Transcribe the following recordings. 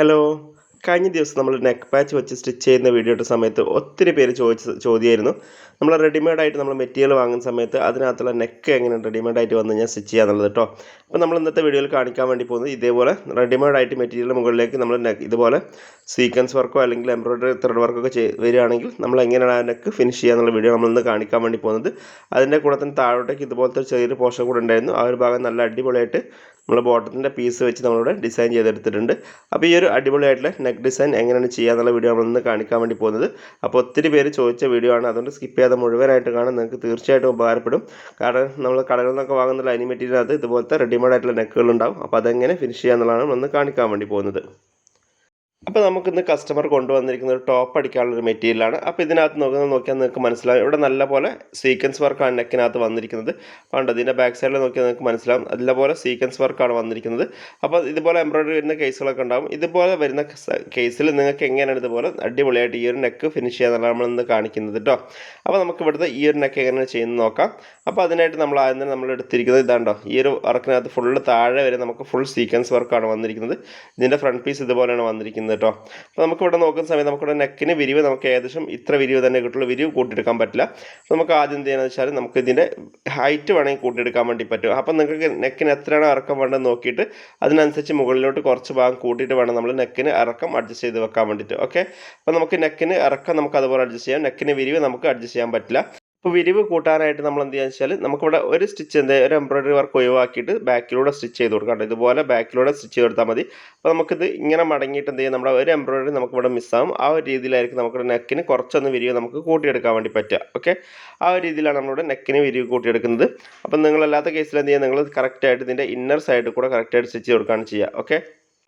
Hello കഴിഞ്ഞ ദിവസം നമ്മൾ നെക്ക് പാച്ച് വെച്ച് സ്റ്റിച്ച് ചെയ്യുന്ന വീഡിയോയുടെ സമയത്ത് ഒത്തിരി പേര് ചോദിച്ച ചോദ്യമായിരുന്നു. നമ്മൾ റെഡിമെയ്ഡായിട്ട് നമ്മൾ മെറ്റീരിയൽ വാങ്ങുന്ന സമയത്ത് അതിനകത്തുള്ള നെക്ക് എങ്ങനെ റെഡിമെയ്ഡ് ആയിട്ട് വന്നു കഴിഞ്ഞാൽ സ്റ്റിച്ച് ചെയ്യാന്നുള്ളത് കേട്ടോ അപ്പോൾ നമ്മൾ ഇന്നത്തെ വീഡിയോയിൽ കാണിക്കാൻ വേണ്ടി പോകുന്നത് ഇതേപോലെ റെഡിമെയ്ഡ് ആയിട്ട് മെറ്റീരിയൽ മുകളിലേക്ക് നമ്മൾ നെക്ക് ഇതുപോലെ സീക്വൻസ് വർക്കോ അല്ലെങ്കിൽ എംബ്രോയ്ഡറി ത്രെഡ് വർക്കൊക്കെ ചെയ് വരികയാണെങ്കിൽ നമ്മൾ എങ്ങനെയാണ് ആ നെക്ക് ഫിനിഷ് ചെയ്യാന്നുള്ള വീഡിയോ നമ്മൾ ഇന്ന് കാണിക്കാൻ വേണ്ടി പോകുന്നത്. അതിന്റെ കൂടെ തന്നെ താഴോട്ടേക്ക് ഇതുപോലത്തെ ചെറിയൊരു പോഷൻ കൂടെ ഉണ്ടായിരുന്നു. ആ ഒരു ഭാഗം നല്ല അടിപൊളിയായിട്ട് നമ്മൾ ബോട്ടത്തിന്റെ പീസ് വെച്ച് നമ്മളിവിടെ ഡിസൈൻ ചെയ്തെടുത്തിട്ടുണ്ട്. അപ്പോൾ ഈ ഒരു അടിപൊളിയായിട്ടുള്ള നെക്ക് ഡിസൈൻ എങ്ങനെയാണ് ചെയ്യാന്നുള്ള വീഡിയോ നമ്മളൊന്ന് കാണിക്കാൻ വേണ്ടി പോകുന്നത്. അപ്പോൾ ഒത്തിരി പേര് ചോദിച്ച വീഡിയോ ആണ്. അതുകൊണ്ട് സ്കിപ്പ് ചെയ്യാതെ മുഴുവനായിട്ട് കാണാൻ നിങ്ങൾക്ക് തീർച്ചയായിട്ടും ഉപകാരപ്പെടും. കാരണം നമ്മൾ കടകളിൽ നിന്നൊക്കെ വാങ്ങുന്ന ലൈനിങ് മെറ്റീരിയലിനകത്ത് ഇതുപോലത്തെ റെഡിമെയ്ഡ് ആയിട്ടുള്ള നെക്കുകൾ ഉണ്ടാവും. അപ്പോൾ അതെങ്ങനെ ഫിനിഷ് ചെയ്യാന്നുള്ളതാണ് നമ്മളൊന്ന് കാണിക്കാൻ വേണ്ടി പോകുന്നത്. അപ്പോൾ നമുക്കിന്ന് കസ്റ്റമർ കൊണ്ടുവന്നിരിക്കുന്ന ഒരു ടോപ്പ് അടിക്കാനുള്ള ഒരു മെറ്റീരിയലാണ് അപ്പോൾ ഇതിനകത്ത് നോക്കുന്നത് നോക്കിയാൽ നിങ്ങൾക്ക് മനസ്സിലാവും. ഇവിടെ നല്ല പോലെ സീക്വൻസ് വർക്കാണ് നെക്കിനകത്ത് വന്നിരിക്കുന്നത്. പണ്ട് ഇതിന്റെ ബാക്ക് സൈഡിൽ നോക്കിയാൽ നിങ്ങൾക്ക് മനസ്സിലാവും. നല്ലപോലെ സീക്വൻസ് വർക്കാണ് വന്നിരിക്കുന്നത്. അപ്പോൾ ഇതുപോലെ എംബ്രോയിഡറി വരുന്ന കേസുകളൊക്കെ ഉണ്ടാകും ഇതുപോലെ വരുന്ന കേസിൽ നിങ്ങൾക്ക് എങ്ങനെയാണ് ഇതുപോലെ അടിപൊളിയായിട്ട് ഈ ഒരു നെക്ക് ഫിനിഷ് ചെയ്യാന്നുള്ളതാണ് നമ്മൾ ഇന്ന് കാണിക്കുന്നത് കേട്ടോ അപ്പോൾ നമുക്ക് ഇവിടുത്തെ ഈ ഒരു നെക്ക് എങ്ങനെയാണ് ചെയ്യുന്നത് നോക്കാം. അപ്പോൾ അതിനായിട്ട് നമ്മൾ ആദ്യം തന്നെ നമ്മൾ എടുത്തിരിക്കുന്നത് ഇതാണ്ടോ. ഈ ഒരു വർക്കിനകത്ത് ഫുള്ള് താഴെ വരെ നമുക്ക് ഫുൾ സീക്വൻസ് വർക്കാണ് വന്നിരിക്കുന്നത്. ഇതിന്റെ ഫ്രണ്ട് പീസ് ഇതുപോലെയാണ് വന്നിരിക്കുന്നത്. കേട്ടോ. അപ്പോൾ നമുക്കിവിടെ നോക്കുന്ന സമയത്ത് നമുക്കിവിടെ നെക്കിന് വിരിവ് നമുക്ക് ഏകദേശം ഇത്ര വിരിവ് തന്നെ കിട്ടുള്ളൂ. വിരിവ് കൂട്ടിയെടുക്കാൻ പറ്റില്ല. നമുക്ക് ആദ്യം ചെയ്യുന്നത് വെച്ചാൽ നമുക്ക് ഇതിന്റെ ഹൈറ്റ് വേണമെങ്കിൽ കൂട്ടിയെടുക്കാൻ വേണ്ടി പറ്റും. അപ്പോൾ നിങ്ങൾക്ക് നെക്കിന് എത്രയാണ് ഇറക്കം വേണ്ടത് നോക്കിയിട്ട് അതിനനുസരിച്ച് മുകളിലോട്ട് കുറച്ച് ഭാഗം കൂട്ടിയിട്ട് വേണം നമ്മൾ നെക്കിന് ഇറക്കം അഡ്ജസ്റ്റ് ചെയ്ത് വെക്കാൻ വേണ്ടിയിട്ട്. ഓക്കെ അപ്പോൾ നമുക്ക് നെക്കിന് ഇറക്കം നമുക്ക് അതുപോലെ അഡ്ജസ്റ്റ് ചെയ്യാം. നെക്കിന് വിരിവ് നമുക്ക് അഡ്ജസ്റ്റ് ചെയ്യാൻ പറ്റില്ല. അപ്പോൾ വിരിവ് കൂട്ടാനായിട്ട് നമ്മൾ എന്ത് ചെയ്യുക വെച്ചാൽ നമുക്കിവിടെ ഒരു സ്റ്റിച്ച് എന്ത് ഒരു എംബ്രോയ്ഡറി വർക്ക് ഒഴിവാക്കിയിട്ട് ബാക്കിലൂടെ സ്റ്റിച്ച് ചെയ്ത് കൊടുക്കാം കേട്ടോ. ഇതുപോലെ ബാക്കിലൂടെ സ്റ്റിച്ച് കൊടുത്താൽ മതി. അപ്പോൾ നമുക്കിത് ഇങ്ങനെ മടങ്ങിയിട്ട് എന്ത് ചെയ്യും നമ്മുടെ ഒരു എംബ്രോയ്ഡറി നമുക്കിവിടെ മിസ്സാവും. ആ ഒരു രീതിയിലായിരിക്കും നമുക്ക് നെക്കിന് കുറച്ചൊന്ന് വിരിവ് നമുക്ക് കൂട്ടിയെടുക്കാൻ വേണ്ടി പറ്റുക. ഓക്കെ? ആ ഒരു രീതിയിലാണ് നമ്മളിവിടെ നെക്കിന് വിരിവ് കൂട്ടിയെടുക്കുന്നത്. അപ്പം നിങ്ങളല്ലാത്ത കേസിൽ എന്ത് ചെയ്യുക നിങ്ങൾ കറക്റ്റായിട്ട് ഇതിന്റെ ഇന്നർ സൈഡിൽ കൂടെ കറക്റ്റായിട്ട് സ്റ്റിച്ച് കൊടുക്കുകയാണ് ചെയ്യുക. ഓക്കെ?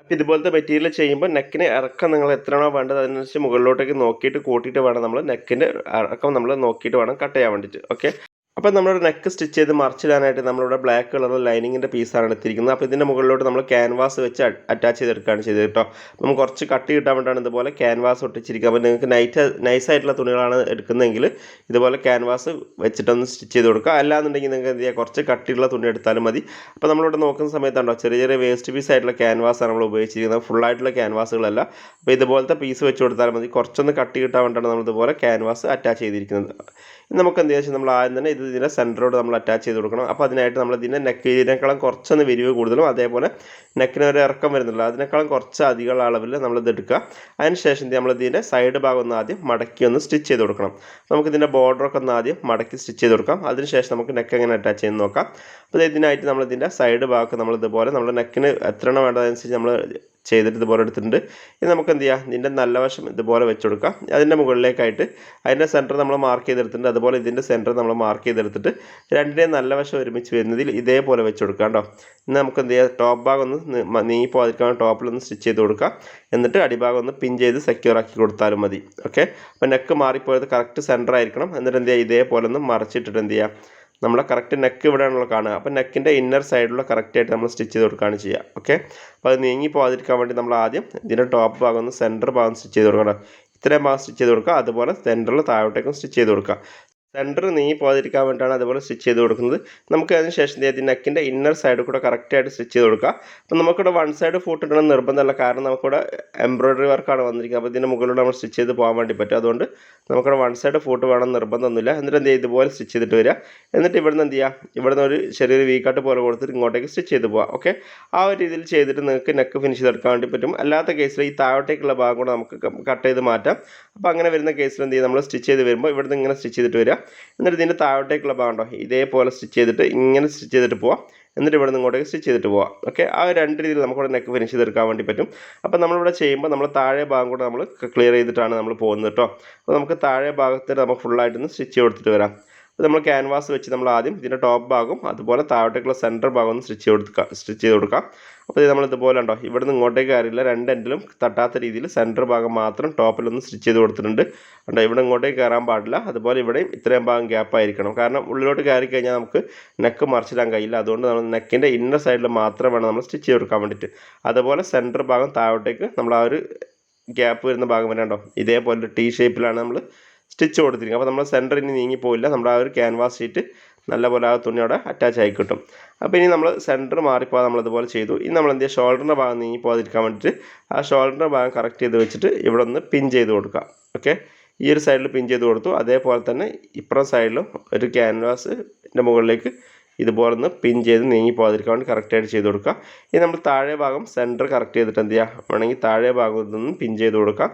അപ്പോൾ ഇതുപോലത്തെ മെറ്റീരിയൽ ചെയ്യുമ്പോൾ നെക്കിന് ഇറക്കം നിങ്ങൾ എത്രയാണോ വേണ്ടത് അതിനനുസരിച്ച് മുകളിലോട്ടേക്ക് നോക്കിയിട്ട് കൂട്ടിയിട്ട് വേണം നമ്മൾ നെക്കിന്റെ ഇറക്കം നമ്മൾ നോക്കിയിട്ട് വേണം കട്ട് ചെയ്യാൻ വേണ്ടിയിട്ട്. ഓക്കെ അപ്പോൾ നമ്മുടെ നെക്ക് സ്റ്റിച്ച് ചെയ്ത് മറിച്ചിടാനായിട്ട് നമ്മളിവിടെ ബ്ലാക്ക് കളർ ലൈനിങ്ങിന്റെ പീസാണ് എടുത്തിരിക്കുന്നത്. അപ്പോൾ ഇതിന്റെ മുകളിലോട്ട് നമ്മൾ ക്യാൻവാസ് വെച്ച് അറ്റാച്ച് ചെയ്തെടുക്കുകയാണ് ചെയ്തത് കേട്ടോ. നമുക്ക് കുറച്ച് കട്ട് കിട്ടാൻ വേണ്ടിയാണ് ഇതുപോലെ ക്യാൻവാസ് ഒട്ടിച്ചിരിക്കുക അപ്പോൾ നിങ്ങൾക്ക് നൈറ്റ് നൈസായിട്ടുള്ള തുണികളാണ് എടുക്കുന്നതെങ്കിൽ ഇതുപോലെ ക്യാൻവാസ് വെച്ചിട്ടൊന്ന് സ്റ്റിച്ച് ചെയ്ത് കൊടുക്കുക. അല്ലാന്നുണ്ടെങ്കിൽ നിങ്ങൾക്ക് എന്ത് ചെയ്യുക കുറച്ച് കട്ടിയുള്ള തുണി എടുത്താലും മതി. അപ്പോൾ നമ്മളിവിടെ നോക്കുന്ന സമയത്താണോ ചെറിയ ചെറിയ വേസ്റ്റ് പീസ് ആയിട്ടുള്ള ക്യാൻവാസാണ് നമ്മൾ ഉപയോഗിച്ചിരിക്കുന്നത്. ഫുൾ ആയിട്ടുള്ള ക്യാൻവാസുകളല്ല അപ്പോൾ ഇതുപോലത്തെ പീസ് വെച്ച് കൊടുത്താലും മതി. കുറച്ചൊന്ന് കട്ടി കിട്ടാൻ വേണ്ടിയാണ് നമ്മളിതുപോലെ ക്യാൻവാസ് അറ്റാച്ച് ചെയ്തിരിക്കുന്നത്. നമുക്ക് എന്ത് ചെയ്യാം നമ്മൾ ആദ്യം തന്നെ ഇത് ഇതിന്റെ സെന്ററോട് നമ്മൾ അറ്റാച്ച് ചെയ്ത് കൊടുക്കണം. അപ്പോൾ അതിനായിട്ട് നമ്മൾ ഇതിന്റെ നെക്ക് ഇതിനേക്കാളും കുറച്ചൊന്ന് വിരിവ് കൂടുതലും അതേപോലെ നെക്കിന് ഒരു ഇറക്കം വരുന്നില്ല അതിനേക്കാളും കുറച്ച് അധികം അളവിൽ നമ്മൾ ഇത് എടുക്കുക. അതിന് ശേഷം നമ്മൾ ഇതിന്റെ സൈഡ് ഭാഗം ഒന്ന് ആദ്യം മടക്കി ഒന്ന് സ്റ്റിച്ച് ചെയ്ത് കൊടുക്കണം. നമുക്ക് ഇതിന്റെ ബോർഡറൊക്കെ ഒന്ന് ആദ്യം മടക്കി സ്റ്റിച്ച് ചെയ്ത് കൊടുക്കാം. അതിന് ശേഷം നമുക്ക് നെക്ക് എങ്ങനെ അറ്റാച്ച് ചെയ്ത് നോക്കാം. അപ്പോൾ ഇതിനായിട്ട് നമ്മൾ ഇതിന്റെ സൈഡ് ഭാഗം നമ്മൾ ഇതുപോലെ നമ്മുടെ നെക്കിന് എത്ര എണ്ണം വേണ്ടതനുസരിച്ച് നമ്മൾ ചെയ്തിട്ട് ഇതുപോലെ എടുത്തിട്ടുണ്ട്. ഇനി നമുക്ക് എന്ത് ചെയ്യാം? ഇതിന്റെ നല്ല വശം ഇതുപോലെ വെച്ച് കൊടുക്കാം അതിന്റെ മുകളിലേക്കായിട്ട് അതിന്റെ സെന്റർ നമ്മൾ മാർക്ക് ചെയ്തെടുത്തിട്ടുണ്ട്. അതുപോലെ ഇതിന്റെ സെന്റർ നമ്മൾ മാർക്ക് ചെയ്തെടുത്തിട്ട് രണ്ടിന്റെയും നല്ല വശം ഒരുമിച്ച് വരുന്നതിൽ ഇതേപോലെ വെച്ച് കൊടുക്കാം കേട്ടോ. ഇന്ന് നമുക്ക് എന്ത് ചെയ്യാം? ടോപ്പ് ഭാഗം ഒന്ന് നീങ്ങി പോകാതിരിക്കാൻ ടോപ്പിലൊന്ന് സ്റ്റിച്ച് ചെയ്ത് കൊടുക്കാം എന്നിട്ട് അടിഭാഗം ഒന്ന് പിൻ ചെയ്ത് സെക്യൂർ ആക്കി കൊടുത്താലും മതി. ഓക്കെ അപ്പോൾ നെക്ക് മാറിപ്പോയത് കറക്റ്റ് സെന്റർ ആയിരിക്കണം. എന്നിട്ട് എന്ത് ചെയ്യുക ഇതേപോലെ ഒന്ന് മറച്ചിട്ടിട്ട് എന്ത് ചെയ്യുക നമ്മളെ കറക്റ്റ് നെക്ക് ഇവിടെയാണല്ലോ കാണുക. അപ്പോൾ നെക്കിന്റെ ഇന്നർ സൈഡിലുള്ള കറക്റ്റായിട്ട് നമ്മൾ സ്റ്റിച്ച് ചെയ്ത് കൊടുക്കുകയാണ് ചെയ്യുക. ഓക്കെ അപ്പോൾ അത് നീങ്ങി പോകാതിരിക്കാൻ വേണ്ടി നമ്മൾ ആദ്യം ഇതിന്റെ ടോപ്പ് ഭാഗം ഒന്ന് സെന്റർ ഭാഗം സ്റ്റിച്ച് ചെയ്ത് കൊടുക്കണം. ഇത്രയും ഭാഗം സ്റ്റിച്ച് ചെയ്ത് കൊടുക്കുക. അതുപോലെ സെന്ററിൽ താഴോട്ടേക്കും സ്റ്റിച്ച് ചെയ്ത് കൊടുക്കുക. സെന്റർ നീങ്ങി പോകാതിരിക്കാൻ വേണ്ടിയിട്ടാണ് അതുപോലെ സ്റ്റിച്ച് ചെയ്ത് കൊടുക്കുന്നത്. നമുക്ക് അതിന് ശേഷം ഇതിന്റെ നെക്കിന്റെ ഇന്നർ സൈഡ് കൂടെ കറക്റ്റായിട്ട് സ്റ്റിച്ച് ചെയ്ത് കൊടുക്കുക അപ്പോൾ നമുക്കിവിടെ വൺ സൈഡ് ഫൂട്ട് ഇടണം നിർബന്ധമല്ല. കാരണം നമുക്കിവിടെ എംബ്രോയ്ഡറി വർക്കാണ് വന്നിരിക്കുന്നത്. അപ്പോൾ ഇതിന്റെ മുകളിലൂടെ നമ്മൾ സ്റ്റിച്ച് ചെയ്ത് പോകാൻ വേണ്ടി പറ്റും. അതുകൊണ്ട് നമുക്കിവിടെ വൺ സൈഡ് ഫൂട്ട് വേണം നിർബന്ധമൊന്നുമില്ല. എന്നിട്ട് എന്ത് ചെയ്യുക ഇതുപോലെ സ്റ്റിച്ച് ചെയ്തിട്ട് വരിക. എന്നിട്ട് ഇവിടുന്ന് എന്ത് ചെയ്യുക? ഇവിടുന്ന് ഒരു ചെറിയൊരു വീക്കാട്ട് പോലെ കൊടുത്തിട്ട് ഇങ്ങോട്ടേക്ക് സ്റ്റിച്ച് ചെയ്ത് പോകാം ഓക്കെ ആ ഒരു രീതിയിൽ ചെയ്തിട്ട് നിങ്ങൾക്ക് നെക്ക് ഫിനിഷ് ചെയ്തെടുക്കാൻ വേണ്ടി പറ്റും. അല്ലാത്ത കേസിൽ ഈ താഴോട്ടേക്കുള്ള ഭാഗം കൂടെ നമുക്ക് കട്ട് ചെയ്ത് മാറ്റാം. അപ്പോൾ അങ്ങനെ വരുന്ന കേസിൽ എന്ത് ചെയ്യും? നമ്മൾ സ്റ്റിച്ച് ചെയ്ത് വരുമ്പോൾ ഇവിടുന്ന് ഇങ്ങനെ സ്റ്റിച്ച് ചെയ്തിട്ട് വരിക. എന്നിട്ട് ഇതിന്റെ താഴോട്ടേക്കുള്ള ഭാഗം ഉണ്ടോ? ഇതേപോലെ സ്റ്റിച്ച് ചെയ്തിട്ട് ഇങ്ങനെ സ്റ്റിച്ച് ചെയ്തിട്ട് പോവാം. എന്നിട്ട് ഇവിടെ നിന്ന് ഇങ്ങോട്ടേക്ക് സ്റ്റിച്ച് ചെയ്തിട്ട് പോവാം. ഓക്കെ? ആ രണ്ട് രീതിയിൽ നമുക്കിവിടെ നെക്ക് ഫിനിഷ് ചെയ്തെടുക്കാൻ വേണ്ടി പറ്റും. അപ്പോൾ നമ്മളിവിടെ ചെയ്യുമ്പോൾ നമ്മൾ താഴെ ഭാഗം കൂടെ നമ്മൾ ക്ലിയർ ചെയ്തിട്ടാണ് നമ്മൾ പോകുന്നത് കേട്ടോ. അപ്പോൾ നമുക്ക് താഴെ ഭാഗത്ത് നമുക്ക് ഫുള്ളായിട്ടൊന്ന് സ്റ്റിച്ച് കൊടുത്തിട്ട് വരാം. അപ്പോൾ നമ്മൾ ക്യാൻവാസ് വെച്ച് നമ്മൾ ആദ്യം ഇതിന്റെ ടോപ്പ് ഭാഗം അതുപോലെ താഴോട്ടേക്കുള്ള സെന്റർ ഭാഗം ഒന്ന് സ്റ്റിച്ച് കൊടുക്കുക സ്റ്റിച്ച് ചെയ്ത് കൊടുക്കാം അപ്പോൾ ഇത് നമ്മൾ ഇതുപോലെ ഉണ്ടോ ഇവിടെ നിന്ന് ഇങ്ങോട്ടേക്ക് കയറിയില്ല രണ്ട് എൻഡിലും തട്ടാത്ത രീതിയിൽ സെന്റർ ഭാഗം മാത്രം ടോപ്പിലൊന്ന് സ്റ്റിച്ച് ചെയ്ത് കൊടുത്തിട്ടുണ്ട്. ഉണ്ടോ ഇവിടെ ഇങ്ങോട്ടേക്ക് കയറാൻ പാടില്ല അതുപോലെ ഇവിടെയും ഇത്രയും ഭാഗം ഗ്യാപ്പ് ആയിരിക്കണം. കാരണം ഉള്ളിലോട്ട് കയറി കഴിഞ്ഞാൽ നമുക്ക് നെക്ക് മറിച്ചിടാൻ കഴിയില്ല അതുകൊണ്ട് നമ്മൾ നെക്കിന്റെ ഇന്നർ സൈഡിൽ മാത്രം വേണം നമ്മൾ സ്റ്റിച്ച് ചെയ്ത് കൊടുക്കാൻ വേണ്ടിയിട്ട്. അതുപോലെ സെന്റർ ഭാഗം താഴോട്ടേക്ക് നമ്മൾ ആ ഒരു ഗ്യാപ്പ് വരുന്ന ഭാഗം വരെ ഉണ്ടോ ഇതേപോലെ ടി ഷേപ്പിലാണ് നമ്മൾ സ്റ്റിച്ച് കൊടുത്തിരിക്കും. അപ്പോൾ നമ്മൾ സെന്റർ ഇനി നീങ്ങിപ്പോയില്ല നമ്മുടെ ആ ഒരു ക്യാൻവാസ് ഷീറ്റ് നല്ലപോലെ ആ തുണി അവിടെ അറ്റാച്ച് ആയി കിട്ടും. അപ്പോൾ ഇനി നമ്മൾ സെന്റർ മാറിപ്പോകാൻ നമ്മളതുപോലെ ചെയ്തു. ഇനി നമ്മൾ എന്ത് ചെയ്യുക ഷോൾഡറിന്റെ ഭാഗം നീങ്ങി പോകാതിരിക്കാൻ വേണ്ടിയിട്ട് ആ ഷോൾഡറിന്റെ ഭാഗം കറക്റ്റ് ചെയ്ത് വെച്ചിട്ട് ഇവിടെ ഒന്ന് പിൻ ചെയ്ത് കൊടുക്കുക. ഓക്കെ ഈ ഒരു സൈഡിൽ പിൻ ചെയ്ത് കൊടുത്തു. അതേപോലെ തന്നെ ഇപ്പുറം സൈഡിലും ഒരു ക്യാൻവാസിന്റെ മുകളിലേക്ക് ഇതുപോലെ ഒന്ന് പിൻ ചെയ്ത് നീങ്ങി പോകാതിരിക്കാൻ വേണ്ടി കറക്റ്റായിട്ട് ചെയ്ത് കൊടുക്കുക. ഇനി നമ്മൾ താഴെ ഭാഗം സെന്റർ കറക്റ്റ് ചെയ്തിട്ട് എന്ത് ചെയ്യുക വേണമെങ്കിൽ താഴെ ഭാഗത്ത് നിന്ന് പിൻ ചെയ്ത് കൊടുക്കുക.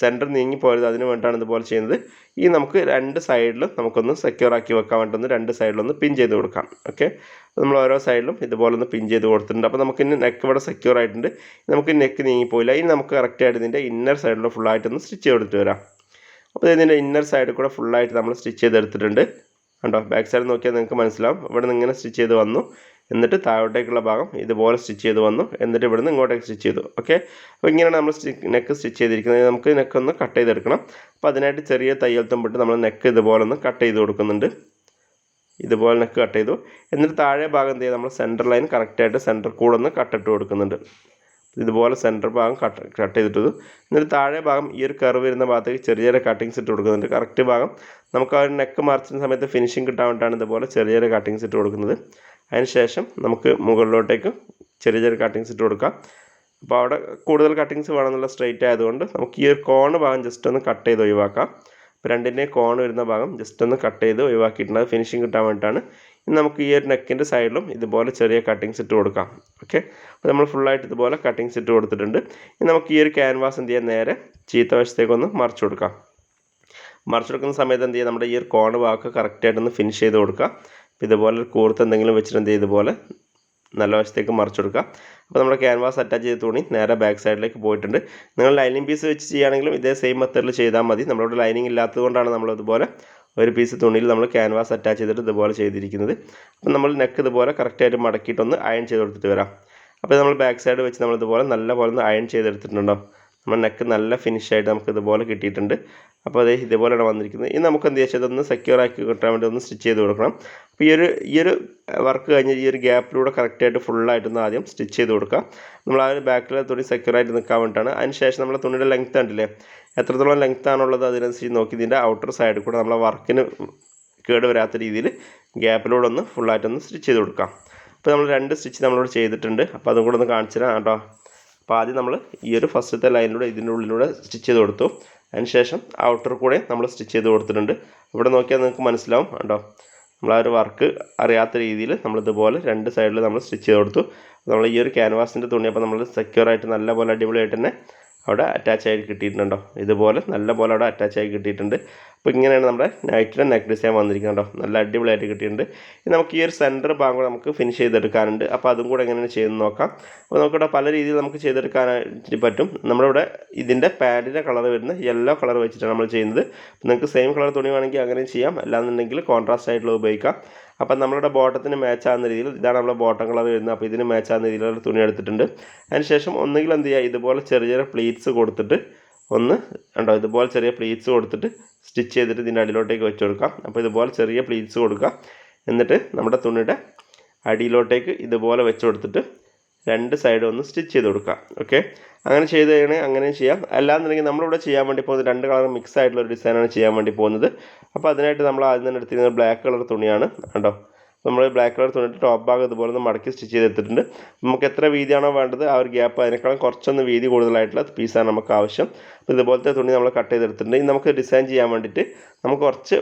സെന്റർ നീങ്ങി പോയത് അതിന് വേണ്ടിയിട്ടാണ് ഇതുപോലെ ചെയ്യുന്നത്. ഈ നമുക്ക് രണ്ട് സൈഡിലും നമുക്കൊന്ന് സെക്യൂർ ആക്കി വെക്കാൻ വേണ്ടി രണ്ട് സൈഡിലൊന്ന് പിൻ ചെയ്ത് കൊടുക്കാം. ഓക്കെ നമ്മൾ ഓരോ സൈഡിലും ഇതുപോലെ ഒന്ന് പിൻ ചെയ്ത് കൊടുത്തിട്ടുണ്ട്. അപ്പോൾ നമുക്ക് ഇനി നെക്ക് ഇവിടെ സെക്യൂർ ആയിട്ടുണ്ട്. നമുക്ക് നെക്ക് നീങ്ങിപ്പോയില്ല. ഇനി നമുക്ക് കറക്റ്റായിട്ട് ഇതിന്റെ ഇന്നർ സൈഡിൽ ഫുള്ളായിട്ടൊന്ന് സ്റ്റിച്ച് കൊടുത്തിട്ട് വരാം. അപ്പോൾ ഇതിന്റെ ഇന്നർ സൈഡിൽ കൂടെ ഫുള്ളായിട്ട് നമ്മൾ സ്റ്റിച്ച് ചെയ്തെടുത്തിട്ടുണ്ട്. കണ്ടോ? ബാക്ക് സൈഡ് നോക്കിയാൽ നിങ്ങൾക്ക് മനസ്സിലാവും. ഇവിടെ നിന്ന് ഇങ്ങനെ സ്റ്റിച്ച് ചെയ്ത് വന്നു. എന്നിട്ട് താഴോട്ടേക്കുള്ള ഭാഗം ഇതുപോലെ സ്റ്റിച്ച് ചെയ്ത് വന്നു. എന്നിട്ട് ഇവിടുന്ന് ഇങ്ങോട്ടേക്ക് സ്റ്റിച്ച് ചെയ്തു. ഓക്കെ അപ്പോൾ ഇങ്ങനെയാണ് നമ്മൾ നെക്ക് സ്റ്റിച്ച് ചെയ്തിരിക്കുന്നത്. നമുക്ക് നെക്ക് ഒന്ന് കട്ട് ചെയ്തെടുക്കണം. അപ്പോൾ അതിനായിട്ട് ചെറിയ തയ്യൽ തുമ്പിട്ട് നമ്മൾ നെക്ക് ഇതുപോലെ ഒന്ന് കട്ട് ചെയ്ത് കൊടുക്കുന്നുണ്ട്. ഇതുപോലെ നെക്ക് കട്ട് ചെയ്തു. എന്നിട്ട് താഴെ ഭാഗം എന്ത് ചെയ്യുക? നമ്മൾ സെന്റർ ലൈൻ കറക്റ്റായിട്ട് സെന്റർ കൂടെ ഒന്ന് കട്ടിട്ട് കൊടുക്കുന്നുണ്ട്. ഇതുപോലെ സെന്റർ ഭാഗം കട്ട് കട്ട് ചെയ്തിട്ടത്. എന്നിട്ട് താഴെ ഭാഗം ഈ ഒരു കർവ് വരുന്ന ഭാഗത്തേക്ക് ചെറിയ ചെറിയ കട്ടിങ്സ് ഇട്ട് കൊടുക്കുന്നുണ്ട്. കറക്റ്റ് ഭാഗം നമുക്ക് ആ ഒരു നെക്ക് മറിച്ചുന്ന സമയത്ത് ഫിനിഷിങ് കിട്ടാൻ വേണ്ടിയിട്ടാണ് ഇതുപോലെ ചെറിയ ചെറിയ കട്ടിങ്സ് ഇട്ട് കൊടുക്കുന്നത്. അതിന് ശേഷം നമുക്ക് മുകളിലോട്ടേക്ക് ചെറിയ ചെറിയ കട്ടിങ്സ് ഇട്ട് കൊടുക്കാം. അപ്പോൾ അവിടെ കൂടുതൽ കട്ടിങ്സ് വേണമെന്നുള്ള സ്ട്രെയിറ്റ് ആയതുകൊണ്ട് നമുക്ക് ഈ ഒരു കോണ് ഭാഗം ജസ്റ്റ് ഒന്ന് കട്ട് ചെയ്ത് ഒഴിവാക്കാം. അപ്പോൾ രണ്ടിന്റെയും കോൺ വരുന്ന ഭാഗം ജസ്റ്റ് ഒന്ന് കട്ട് ചെയ്ത് ഒഴിവാക്കിയിട്ടുണ്ട്. ഫിനിഷിങ് കിട്ടാൻ വേണ്ടിയിട്ടാണ് നമുക്ക് ഈ ഒരു നെക്കിന്റെ സൈഡിലും ഇതുപോലെ ചെറിയ കട്ടിങ്സ് ഇട്ട് കൊടുക്കാം. ഓക്കെ അപ്പോൾ നമ്മൾ ഫുള്ളായിട്ട് ഇതുപോലെ കട്ടിങ്സ് ഇട്ട് കൊടുത്തിട്ടുണ്ട്. ഇനി നമുക്ക് ഈ ഒരു ക്യാൻവാസ് എന്ത് ചെയ്യാൻ നേരെ ചീത്ത വശത്തേക്കൊന്ന് മറിച്ച് കൊടുക്കാം. മറിച്ച് കൊടുക്കുന്ന സമയത്ത് എന്ത് ചെയ്യുക നമ്മുടെ ഈ ഒരു കോണ് ഭാഗമൊക്കെ കറക്റ്റായിട്ടൊന്ന് ഫിനിഷ് ചെയ്ത് കൊടുക്കുക. അപ്പോൾ ഇതുപോലെ ഒരു കൂർത്ത് എന്തെങ്കിലും വെച്ചിട്ട് എന്ത് ഇതുപോലെ നല്ല വശത്തേക്ക് മറിച്ച് കൊടുക്കുക. അപ്പോൾ നമ്മുടെ ക്യാൻവാസ് അറ്റാച്ച് ചെയ്ത തുണി നേരെ ബാക്ക് സൈഡിലേക്ക് പോയിട്ടുണ്ട്. നിങ്ങൾ ലൈനിങ് പീസ് വെച്ച് ചെയ്യുകയാണെങ്കിലും ഇതേ സെയിം മെത്തേഡിൽ ചെയ്താൽ മതി. നമ്മളിവിടെ ലൈനിങ് ഇല്ലാത്തത് കൊണ്ടാണ് നമ്മൾ ഇതുപോലെ ഒരു പീസ് തുണിയിൽ നമ്മൾ ക്യാൻവാസ് അറ്റാച്ച് ചെയ്തിട്ട് ഇതുപോലെ ചെയ്തിരിക്കുന്നത്. അപ്പം നമ്മൾ നെക്ക് ഇതുപോലെ കറക്റ്റായിട്ട് മടക്കിയിട്ടൊന്ന് അയൺ ചെയ്ത് കൊടുത്തിട്ട് വരാം. അപ്പോൾ നമ്മൾ ബാക്ക് സൈഡ് വെച്ച് നമ്മൾ ഇതുപോലെ നല്ല പോലെ ഒന്ന് അയൺ ചെയ്തെടുത്തിട്ടുണ്ടോ നമ്മുടെ നെക്ക് നല്ല ഫിനിഷ് ആയിട്ട് നമുക്ക് ഇതുപോലെ കിട്ടിയിട്ടുണ്ട്. അപ്പോൾ അത് ഇതുപോലെയാണ് വന്നിരിക്കുന്നത് ഇനി നമുക്ക് എന്ത് ചെയ്യാം? ഇതൊന്ന് സെക്യൂർ ആക്കി കിട്ടാൻ വേണ്ടി ഒന്ന് സ്റ്റിച്ച് ചെയ്ത് കൊടുക്കണം. അപ്പോൾ ഈ ഒരു ഈ ഒരു വർക്ക് കഴിഞ്ഞ് ഈ ഒരു ഗ്യാപ്പിലൂടെ കറക്റ്റായിട്ട് ഫുള്ളായിട്ടൊന്ന് ആദ്യം സ്റ്റിച്ച് ചെയ്ത് കൊടുക്കുക. നമ്മൾ ആ ഒരു ബാക്കിലെ തുണി സെക്യൂർ ആയിട്ട് നിൽക്കാൻ വേണ്ടിയിട്ടാണ്. അതിനുശേഷം നമ്മൾ തുണിയുടെ ലെങ്ത് ഉണ്ടല്ലേ എത്രത്തോളം ലെങ്ത് ആണുള്ളത് അതിനനുസരിച്ച് നോക്കി ഇതിന്റെ ഔട്ടർ സൈഡിൽ കൂടെ നമ്മളെ വർക്കിന് കേട് വരാത്ത രീതിയിൽ ഗ്യാപ്പിലൂടെ ഒന്ന് ഫുള്ളായിട്ടൊന്ന് സ്റ്റിച്ച് ചെയ്ത് കൊടുക്കാം അപ്പോൾ നമ്മൾ രണ്ട് സ്റ്റിച്ച് നമ്മളോട് ചെയ്തിട്ടുണ്ട്. അപ്പോൾ അതും കൂടെ ഒന്ന് കാണിച്ചു തരാം കേട്ടോ. അപ്പോൾ ആദ്യം നമ്മൾ ഈ ഒരു ഫസ്റ്റത്തെ ലൈനിലൂടെ ഇതിന്റെ ഉള്ളിലൂടെ സ്റ്റിച്ച് ചെയ്ത് കൊടുത്തു. അതിനുശേഷം ഔട്ടർ കൂടെ നമ്മൾ സ്റ്റിച്ച് ചെയ്ത് കൊടുത്തിട്ടുണ്ട്. ഇവിടെ നോക്കിയാൽ നിങ്ങൾക്ക് മനസ്സിലാവും കേട്ടോ നമ്മൾ ആ ഒരു വർക്ക് അറിയാത്ത രീതിയിൽ നമ്മളിതുപോലെ രണ്ട് സൈഡിൽ നമ്മൾ സ്റ്റിച്ച് ചെയ്ത് കൊടുത്തു. നമ്മൾ ഈ ഒരു ക്യാൻവാസിന്റെ തുണി അപ്പോൾ നമ്മൾ സെക്യൂർ ആയിട്ട് നല്ല പോലെ അടിപൊളിയായിട്ട് തന്നെ അവിടെ അറ്റാച്ച് ആയി കിട്ടിയിട്ടുണ്ടോ? ഇതുപോലെ നല്ല പോലെ അവിടെ അറ്റാച്ച് ആയി കിട്ടിയിട്ടുണ്ട്. അപ്പോൾ ഇങ്ങനെയാണ് നമ്മുടെ നൈറ്റിന്റെ നെക്ക് ഡിസൈൻ വന്നിരിക്കുന്നത് കേട്ടോ നല്ല അടിപൊളിയായിട്ട് കിട്ടിയിട്ടുണ്ട്. നമുക്ക് ഈ ഒരു സെന്റർ ഭാഗം കൂടെ നമുക്ക് ഫിനിഷ് ചെയ്തെടുക്കാനുണ്ട്. അപ്പോൾ അതും കൂടെ എങ്ങനെയാണ് ചെയ്യുന്നത് നോക്കാം. അപ്പോൾ നമുക്കിവിടെ പല രീതിയിൽ നമുക്ക് ചെയ്തെടുക്കാനായിട്ട് പറ്റും. നമ്മളിവിടെ ഇതിന്റെ പാഡിന്റെ കളർ വരുന്ന യെല്ലോ കളർ വെച്ചിട്ടാണ് നമ്മൾ ചെയ്യുന്നത്. നിങ്ങൾക്ക് സെയിം കളർ തുണി വേണമെങ്കിൽ അങ്ങനെയും ചെയ്യാം. അല്ലാന്നുണ്ടെങ്കിൽ കോൺട്രാസ്റ്റ് ആയിട്ടുള്ള ഉപയോഗിക്കാം. അപ്പം നമ്മളുടെ ബോട്ടത്തിന് മാച്ച് ആകുന്ന രീതിയിൽ ഇതാണ് നമ്മുടെ ബോട്ടം കളർ വരുന്നത്. അപ്പോൾ ഇതിന് മാച്ച് ആകുന്ന രീതിയിലുള്ള തുണി എടുത്തിട്ടുണ്ട്. അതിനുശേഷം ഒന്നുകിൽ എന്ത് ചെയ്യുക? ഇതുപോലെ ചെറിയ ചെറിയ പ്ലീറ്റ്സ് കൊടുത്തിട്ട് ഒന്ന് ഉണ്ടോ ഇതുപോലെ ചെറിയ പ്ലീറ്റ്സ് കൊടുത്തിട്ട് സ്റ്റിച്ച് ചെയ്തിട്ട് ഇതിന്റെ അടിയിലോട്ടേക്ക് വെച്ച് കൊടുക്കാം. അപ്പോൾ ഇതുപോലെ ചെറിയ പ്ലീറ്റ്സ് കൊടുക്കുക. എന്നിട്ട് നമ്മുടെ തുണിയുടെ അടിയിലോട്ടേക്ക് ഇതുപോലെ വെച്ച് കൊടുത്തിട്ട് രണ്ട് സൈഡും ഒന്ന് സ്റ്റിച്ച് ചെയ്ത് കൊടുക്കുക ഓക്കെ അങ്ങനെ ചെയ്ത് കഴിഞ്ഞാൽ അങ്ങനെ ചെയ്യാം. അല്ലാന്നുണ്ടെങ്കിൽ നമ്മളിവിടെ ചെയ്യാൻ വേണ്ടി പോകുന്നത് രണ്ട് കളർ മിക്സ് ആയിട്ടുള്ള ഒരു ഡിസൈനാണ് ചെയ്യാൻ വേണ്ടി പോകുന്നത്. അപ്പോൾ അതിനായിട്ട് നമ്മൾ ആദ്യം തന്നെ എടുത്തിരുന്നത് ബ്ലാക്ക് കളർ തുണിയാണ്. കണ്ടോ? നമ്മൾ ബ്ലാക്ക് കളർ തുണിയിട്ട് ടോപ്പ് ഭാഗം ഇതുപോലെ ഒന്ന് മടക്കി സ്റ്റിച്ച് ചെയ്തെടുത്തിട്ടുണ്ട് നമുക്ക് എത്ര വീതിയാണോ വേണ്ടത് ആ ഒരു ഗ്യാപ്പ് അതിനേക്കാളും കുറച്ചൊന്ന് വീതി കൂടുതലായിട്ടുള്ള പീസാണ് നമുക്ക് ആവശ്യം. അപ്പോൾ ഇതുപോലത്തെ തുണി നമ്മൾ കട്ട് ചെയ്തെടുത്തിട്ടുണ്ട്. ഇനി നമുക്ക് ഡിസൈൻ ചെയ്യാൻ വേണ്ടിയിട്ട് നമുക്ക് കുറച്ച്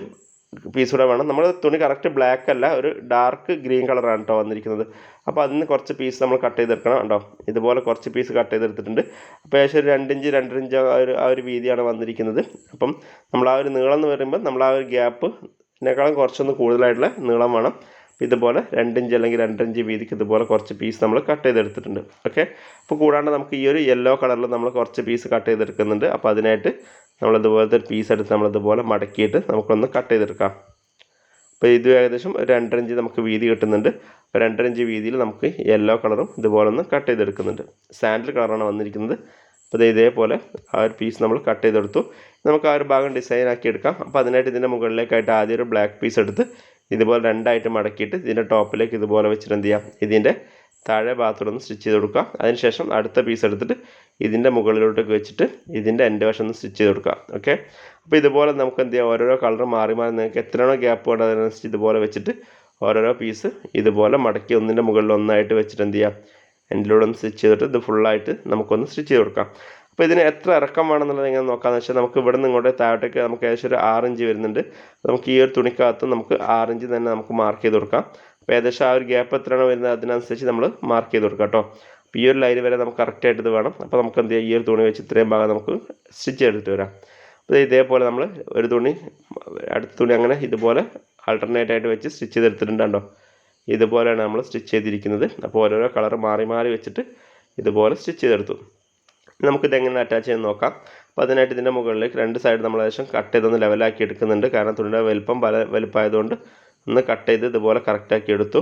പീസ് കൂടെ വേണം. നമ്മൾ തുണി കറക്റ്റ് ബ്ലാക്ക് അല്ല ഒരു ഡാർക്ക് ഗ്രീൻ കളറാണ് കേട്ടോ വന്നിരിക്കുന്നത്. അപ്പോൾ അതിന് കുറച്ച് പീസ് നമ്മൾ കട്ട് ചെയ്തെടുക്കണം കേട്ടോ ഇതുപോലെ കുറച്ച് പീസ് കട്ട് ചെയ്തെടുത്തിട്ടുണ്ട്. അപ്പോൾ ഏകദേശം ഒരു രണ്ടിഞ്ച് രണ്ടര ഇഞ്ച് ആ ഒരു ആ ഒരു വീതിയാണ് വന്നിരിക്കുന്നത്. അപ്പം നമ്മൾ ആ ഒരു നീളം എന്ന് പറയുമ്പോൾ നമ്മൾ ആ ഒരു ഗ്യാപ്പ് ഇതിനേക്കാളും കുറച്ചൊന്ന് കൂടുതലായിട്ടുള്ള നീളം വേണം. ഇതുപോലെ രണ്ടിഞ്ച് അല്ലെങ്കിൽ രണ്ടഞ്ച് വീതിക്ക് ഇതുപോലെ കുറച്ച് പീസ് നമ്മൾ കട്ട് ചെയ്തെടുത്തിട്ടുണ്ട്. ഓക്കെ അപ്പോൾ കൂടാണ്ട് നമുക്ക് ഈ ഒരു യെല്ലോ കളറിൽ നമ്മൾ കുറച്ച് പീസ് കട്ട് ചെയ്തെടുക്കുന്നുണ്ട്. അപ്പോൾ അതിനായിട്ട് നമ്മൾ ഇതുപോലത്തെ ഒരു പീസ് എടുത്ത് നമ്മളിതുപോലെ മടക്കിയിട്ട് നമുക്കൊന്ന് കട്ട് ചെയ്തെടുക്കാം. അപ്പോൾ ഇത് ഏകദേശം ഒരു രണ്ടര ഇഞ്ച് നമുക്ക് വീതി കിട്ടുന്നുണ്ട്. രണ്ടരഞ്ച് വീതിയിൽ നമുക്ക് യെല്ലോ കളറും ഇതുപോലെ ഒന്ന് കട്ട് ചെയ്തെടുക്കുന്നുണ്ട്. സാൻഡിൽ കളറാണ് വന്നിരിക്കുന്നത്. അപ്പോൾ ഇത് ഇതേപോലെ ആ ഒരു പീസ് നമ്മൾ കട്ട് ചെയ്തെടുത്തു. നമുക്ക് ആ ഒരു ഭാഗം ഡിസൈൻ ആക്കി എടുക്കാം. അപ്പോൾ അതിനായിട്ട് ഇതിന്റെ മുകളിലേക്കായിട്ട് ആദ്യം ഒരു ബ്ലാക്ക് പീസ് എടുത്ത് ഇതുപോലെ രണ്ടായിട്ട് മടക്കിയിട്ട് ഇതിന്റെ ടോപ്പിലേക്ക് ഇതുപോലെ വെച്ചിട്ട് എന്ത് ചെയ്യാം? ഇതിന്റെ താഴെ ഭാഗത്തോടൊന്ന് സ്റ്റിച്ച് ചെയ്ത് കൊടുക്കുക അതിനുശേഷം അടുത്ത പീസ് എടുത്തിട്ട് ഇതിന്റെ മുകളിലോട്ടേക്ക് വെച്ചിട്ട് ഇതിന്റെ എന്റെ വശം ഒന്ന് സ്റ്റിച്ച് ചെയ്ത് കൊടുക്കുക ഓക്കെ അപ്പോൾ ഇതുപോലെ നമുക്ക് എന്ത് ചെയ്യാം? ഓരോരോ കളർ മാറി മാറി നിങ്ങൾക്ക് എത്രയാണോ ഗ്യാപ്പ് വേണ്ടത് അതിനനുസരിച്ച് ഇതുപോലെ വെച്ചിട്ട് ഓരോരോ പീസ് ഇതുപോലെ മടക്കി ഒന്നിന്റെ മുകളിൽ ഒന്നായിട്ട് വെച്ചിട്ട് എന്ത് ചെയ്യാം? എൻഡിലൂടെ ഒന്ന് സ്റ്റിച്ച് ചെയ്തിട്ട് ഇത് ഫുള്ളായിട്ട് നമുക്കൊന്ന് സ്റ്റിച്ച് ചെയ്ത് കൊടുക്കാം. അപ്പോൾ ഇതിന് എത്ര ഇറക്കം വേണമെന്നുള്ളത് എങ്ങനെ നോക്കാമെന്ന് വെച്ചാൽ നമുക്ക് ഇവിടെ നിന്ന് ഇങ്ങോട്ട് താഴോട്ടേക്ക് നമുക്ക് ഏകദേശം ഒരു ആറ് ഇഞ്ച് വരുന്നുണ്ട് നമുക്ക് ഈ ഒരു തുണിക്കകത്ത് നമുക്ക് ആറ് ഇഞ്ച് തന്നെ നമുക്ക് മാർക്ക് ചെയ്ത് കൊടുക്കാം. അപ്പോൾ ഏകദേശം ആ ഒരു ഗ്യാപ്പ് എത്രയാണോ വരുന്നത് അതിനനുസരിച്ച് നമ്മൾ മാർക്ക് ചെയ്ത് കൊടുക്കാം കേട്ടോ. അപ്പോൾ ഈ ഒരു ലൈൻ വരെ നമുക്ക് കറക്റ്റായിട്ട് ഇത് വേണം. അപ്പോൾ നമുക്ക് എന്ത് ചെയ്യാം? ഈ ഒരു തുണി വെച്ച് ഇത്രയും ഭാഗം നമുക്ക് സ്റ്റിച്ച് ചെയ്തിട്ട് വരാം. അപ്പോൾ ഇതേപോലെ നമ്മൾ ഒരു തുണി അടുത്ത തുണി അങ്ങനെ ഇതുപോലെ ആൾട്ടർനേറ്റ് ആയിട്ട് വെച്ച് സ്റ്റിച്ച് ചെയ്തെടുത്തിട്ടുണ്ടോ ഇതുപോലെയാണ് നമ്മൾ സ്റ്റിച്ച് ചെയ്തിരിക്കുന്നത്. അപ്പോൾ ഓരോരോ കളർ മാറി മാറി വെച്ചിട്ട് ഇതുപോലെ സ്റ്റിച്ച് ചെയ്തെടുത്തു. നമുക്കിത് എങ്ങനെ അറ്റാച്ച് ചെയ്ത് നോക്കാം. അപ്പോൾ അതിനായിട്ട് ഇതിന്റെ മുകളിലേക്ക് രണ്ട് സൈഡ് നമ്മൾ ഏകദേശം കട്ട് ചെയ്തൊന്ന് ലെവലാക്കി എടുക്കുന്നുണ്ട്. കാരണം തുണിയുടെ വലുപ്പം പല വലുപ്പമായതുകൊണ്ട് ഒന്ന് കട്ട് ചെയ്ത് ഇതുപോലെ കറക്റ്റാക്കി എടുത്തു.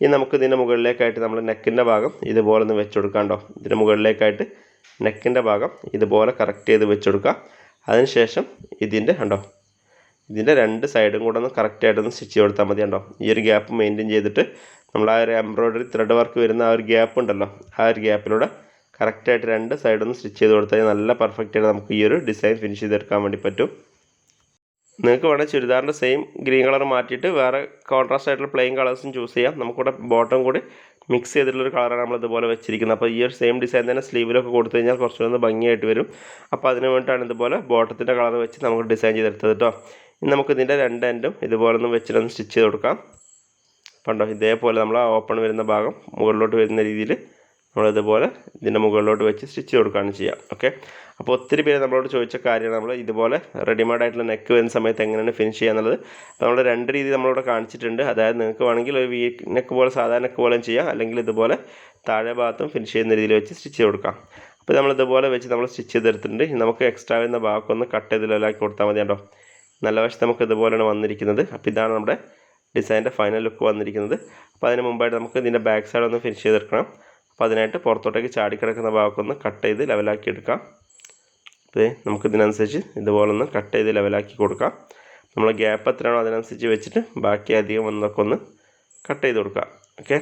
ഇനി നമുക്ക് ഇതിന്റെ മുകളിലേക്കായിട്ട് നമ്മൾ നെക്കിന്റെ ഭാഗം ഇതുപോലെ ഒന്ന് വെച്ച് കൊടുക്കാണ്ടോ ഇതിന്റെ മുകളിലേക്കായിട്ട് നെക്കിന്റെ ഭാഗം ഇതുപോലെ കറക്റ്റ് ചെയ്ത് വെച്ച് കൊടുക്കുക അതിനുശേഷം ഇതിന്റെ കണ്ടോ? ഇതിന്റെ രണ്ട് സൈഡും കൂടെ ഒന്ന് കറക്റ്റായിട്ടൊന്ന് സ്റ്റിച്ച് കൊടുത്താൽ മതി കണ്ടോ ഈ ഒരു ഗ്യാപ്പ് മെയിന്റെയിൻ ചെയ്തിട്ട് നമ്മൾ ആ ഒരു എംബ്രോയ്ഡറി ത്രെഡ് വർക്ക് വരുന്ന ആ ഒരു ഗ്യാപ്പ് ഉണ്ടല്ലോ. ആ ഒരു ഗ്യാപ്പിലൂടെ കറക്റ്റായിട്ട് രണ്ട് സൈഡൊന്ന് സ്റ്റിച്ച് ചെയ്ത് കൊടുത്താൽ നല്ല പെർഫെക്റ്റ് ആയിട്ട് നമുക്ക് ഈ ഒരു ഡിസൈൻ ഫിനിഷ് ചെയ്തെടുക്കാൻ വേണ്ടി പറ്റും. നിങ്ങൾക്ക് വേണേൽ ചുരിദാറിന്റെ സെയിം ഗ്രീൻ കളർ മാറ്റിയിട്ട് വേറെ കോൺട്രാസ്റ്റ് ആയിട്ടുള്ള പ്ലെയിൻ കളേഴ്സും ചൂസ് ചെയ്യാം. നമുക്കിവിടെ ബോട്ടം കൂടി മിക്സ് ചെയ്തിട്ടുള്ളൊരു കളറാണ് നമ്മൾ ഇതുപോലെ വെച്ചിരിക്കുന്നത്. അപ്പോൾ ഈ ഒരു സെയിം ഡിസൈൻ തന്നെ സ്ലീവിലൊക്കെ കൊടുത്തു കഴിഞ്ഞാൽ കുറച്ചുകൂടെ ഒന്ന് ഭംഗിയായിട്ട് വരും. അപ്പോൾ അതിന് വേണ്ടിയിട്ടാണ് ഇതുപോലെ ബോട്ടത്തിന്റെ കളർ വെച്ച് നമുക്ക് ഡിസൈൻ ചെയ്തെടുത്തത് കേട്ടോ ഇനി നമുക്ക് ഇതിന്റെ രണ്ട് എൻഡും ഇതുപോലെ ഒന്ന് വെച്ചിട്ടൊന്ന് സ്റ്റിച്ച് ചെയ്ത് കൊടുക്കാം. കണ്ടോ? ഇതേപോലെ നമ്മൾ ഓപ്പൺ വരുന്ന ഭാഗം മുകളിലോട്ട് വരുന്ന രീതിയിൽ നമ്മളിതുപോലെ ഇതിന്റെ മുകളിലോട്ട് വെച്ച് സ്റ്റിച്ച് കൊടുക്കുകയാണ് ചെയ്യുക. ഓക്കെ അപ്പോൾ ഒത്തിരി പേര് നമ്മളോട് ചോദിച്ച കാര്യമാണ് നമ്മൾ ഇതുപോലെ റെഡിമെയ്ഡ് ആയിട്ടുള്ള നെക്ക് വരുന്ന സമയത്ത് എങ്ങനെയാണ് ഫിനിഷ് ചെയ്യുക എന്നുള്ളത്. അപ്പോൾ നമ്മൾ രണ്ട് രീതി നമ്മളിവിടെ കാണിച്ചിട്ടുണ്ട്. അതായത് നിങ്ങൾക്ക് വേണമെങ്കിൽ ഒരു വീ നെക്ക് പോലെ സാധാരണ നെക്ക് പോലെ ചെയ്യാം. അല്ലെങ്കിൽ ഇതുപോലെ താഴെ ഭാഗത്തും ഫിനിഷ് ചെയ്യുന്ന രീതിയിൽ വെച്ച് സ്റ്റിച്ച് കൊടുക്കാം. അപ്പോൾ നമ്മൾ ഇതുപോലെ വെച്ച് നമ്മൾ സ്റ്റിച്ച് ചെയ്തെടുത്തിട്ടുണ്ട്. നമുക്ക് എക്സ്ട്രാ വരുന്ന ഭാഗമൊന്ന് കട്ട് ചെയ്ത് ലെവലാക്കി കൊടുത്താൽ മതി കേട്ടോ. നല്ല വശത്ത് നമുക്ക് ഇതുപോലെയാണ് വന്നിരിക്കുന്നത്. അപ്പോൾ ഇതാണ് നമ്മുടെ ഡിസൈന്റെ ഫൈനൽ ലുക്ക് വന്നിരിക്കുന്നത്. അപ്പോൾ അതിന് മുമ്പായിട്ട് നമുക്ക് ഇതിന്റെ ബാക്ക് സൈഡ് ഒന്ന് ഫിനിഷ് ചെയ്തെടുക്കണം. അപ്പോൾ അതിനായിട്ട് പുറത്തോട്ടേക്ക് ചാടിക്കിടക്കുന്ന ഭാഗമൊന്ന് കട്ട് ചെയ്ത് ലെവലാക്കി എടുക്കാം. അപ്പോൾ നമുക്ക് ഇതിനനുസരിച്ച് ഇതുപോലെ ഒന്ന് കട്ട് ചെയ്ത് ലെവലാക്കി കൊടുക്കാം. നമ്മൾ ഗ്യാപ്പ് എത്രയാണോ അതിനനുസരിച്ച് വെച്ചിട്ട് ബാക്കി അധികം വന്നൊക്കെ ഒന്ന് കട്ട് ചെയ്ത് കൊടുക്കാം. ഓക്കെ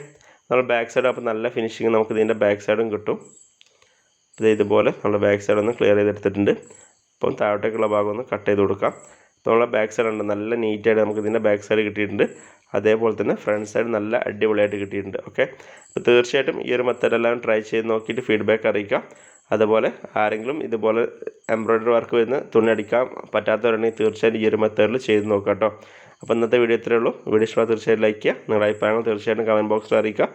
നമ്മൾ ബാക്ക് സൈഡ് അപ്പോൾ നല്ല ഫിനിഷിങ് നമുക്ക് ഇതിന്റെ ബാക്ക് സൈഡും കിട്ടും. ഇതേ ഇതുപോലെ നമ്മൾ ബാക്ക് സൈഡ് ഒന്ന് ക്ലിയർ ചെയ്തെടുത്തിട്ടുണ്ട്. അപ്പം താഴോട്ടേക്കുള്ള ഭാഗം ഒന്ന് കട്ട് ചെയ്ത് കൊടുക്കാം. നമ്മളെ ബാക്ക് സൈഡ് ഉണ്ട്. നല്ല നീറ്റായിട്ട് നമുക്ക് ഇതിന്റെ ബാക്ക് സൈഡ് കിട്ടിയിട്ടുണ്ട്. അതേപോലെ തന്നെ ഫ്രണ്ട് സൈഡ് നല്ല അടിപൊളിയായിട്ട് കിട്ടിയിട്ടുണ്ട്. ഓക്കെ അപ്പോൾ തീർച്ചയായിട്ടും ഈ ഒരു മെത്തേഡ് എല്ലാം ട്രൈ ചെയ്ത് നോക്കിയിട്ട് ഫീഡ്ബാക്ക് അറിയിക്കാം. അതുപോലെ ആരെങ്കിലും ഇതുപോലെ എംബ്രോയ്ഡറി വർക്ക് വരുന്ന തുണി അടിക്കാൻ പറ്റാത്തവരുണ്ടെങ്കിൽ തീർച്ചയായിട്ടും ഈ ഒരു മെത്തേഡിൽ ചെയ്ത് നോക്കാം കേട്ടോ അപ്പോൾ ഇന്നത്തെ വീഡിയോ ഇത്രയേ ഉള്ളൂ. വീഡിയോ ഇഷ്ടമായി തീർച്ചയായിട്ടും ലൈക്ക് ചെയ്യുക. നിങ്ങളുടെ അഭിപ്രായങ്ങൾ തീർച്ചയായിട്ടും കമന്റ് ബോക്സിൽ അറിയിക്കുക.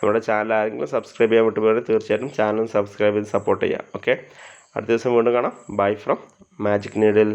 നമ്മുടെ ചാനൽ ആരെങ്കിലും സബ്സ്ക്രൈബ് ചെയ്യാൻ വിട്ടുപോയാൽ തീർച്ചയായിട്ടും ചാനൽ സബ്സ്ക്രൈബ് ചെയ്ത് സപ്പോർട്ട് ചെയ്യുക. ഓക്കെ അടുത്ത ദിവസം വീണ്ടും കാണാം. Bye from magic needle